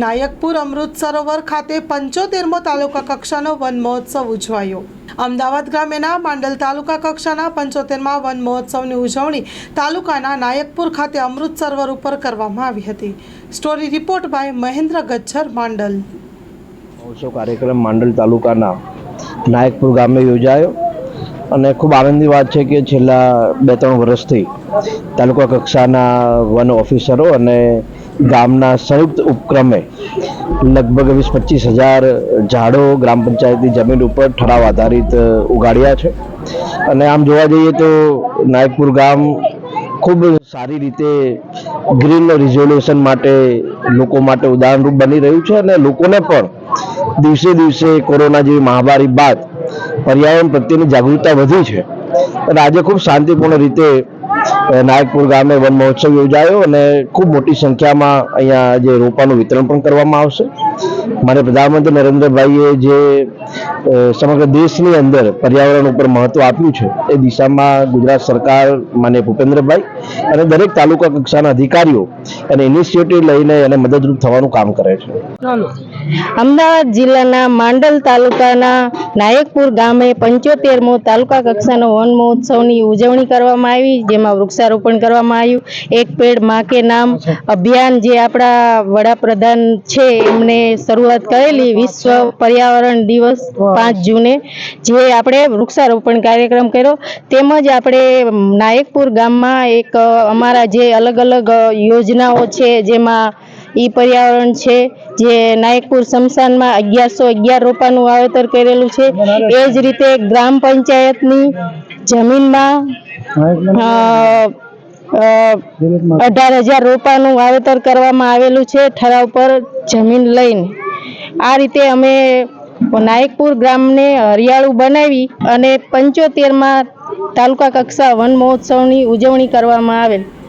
નાયકપુર અમૃત સરોવર ખાતે પંચોતેરમો તાલુકા કક્ષાનો વન મહોત્સવ ઉજવાયો. અમદાવાદ ગ્રામ્યના માંડલ તાલુકા કક્ષાના પંચોતેરમાં વન મહોત્સવની ઉજવણી તાલુકાના નાયકપુર ખાતે અમૃત સરોવર ઉપર કરવામાં આવી હતી. Story report by Mahendra Gachchhar Mandal. મહોત્સવ કાર્યક્રમ માંડલ તાલુકાના નાયકપુર ગામે યોજાયો અને ખૂબ આનંદની વાત છે કે છેલ્લા બે ત્રણ વર્ષથી તાલુકા કક્ષાના વન ઓફિસરો અને ગામના સંયુક્ત ઉપક્રમે લગભગ વીસ પચીસ હજાર ઝાડો ગ્રામ પંચાયતની જમીન ઉપર ઠરાવ આધારિત ઉગાડ્યા છે. અને આમ જોવા જઈએ તો નાયકપુર ગામ ખૂબ સારી રીતે ગ્રીન રિઝોલ્યુશન માટે, લોકો માટે ઉદાહરણરૂપ બની રહ્યું છે અને લોકોને પણ દિવસે દિવસે કોરોના જેવી મહામારી બાદ પર્યાવરણ પ્રત્યેની જાગૃતતા વધી છે. અને આજે ખૂબ શાંતિપૂર્ણ રીતે નાયકપુર ગામે વન મહોત્સવ યોજાયો અને ખૂબ મોટી સંખ્યામાં અહીંયા જે રોપાનું વિતરણ પણ કરવામાં આવશે. મારે પ્રધાનમંત્રી નરેન્દ્રભાઈએ જે સમગ્ર દેશની અંદર પર્યાવરણ ઉપર મહત્વ આપ્યું છે, એ દિશામાં ગુજરાત સરકાર, માન્ય ભૂપેન્દ્રભાઈ અને દરેક તાલુકા કક્ષાના અધિકારીઓ અને ઇનિશિયેટિવ લઈને એને મદદરૂપ થવાનું કામ કરે છે. અમદાવાદ જિલ્લાના માંડલ તાલુકાના નાયકપુર ગામે પંચોતેરમો તાલુકા કક્ષાનો વન મહોત્સવની ઉજવણી કરવામાં આવી, જેમાં વૃક્ષારોપણ કરવામાં આવ્યું. એક પેડમાં કે નામ અભિયાન જે આપણા વડાપ્રધાન છે, એમને શરૂઆત કરેલી વિશ્વ પર્યાવરણ દિવસ પાંચ જૂને, જે આપણે વૃક્ષારોપણ કાર્યક્રમ કર્યો. તેમજ આપણે નાયકપુર ગામમાં એક અમારા જે અલગ અલગ યોજનાઓ છે, જેમાં ઈ પર્યાવરણ છે, જે નાયકપુર સ્મશાનમાં અગિયારસો અગિયાર રોપાનું વાવેતર કરેલું છે. એ જ રીતે ગ્રામ પંચાયતની જમીનમાં અઢાર હજાર રોપાનું વાવેતર કરવામાં આવેલું છે ઠરાવ પર જમીન લઈને. આ રીતે અમે નાયકપુર ગ્રામને હરિયાળું બનાવી અને પંચોતેરમાં તાલુકા કક્ષા વન મહોત્સવની ઉજવણી કરવામાં આવેલ.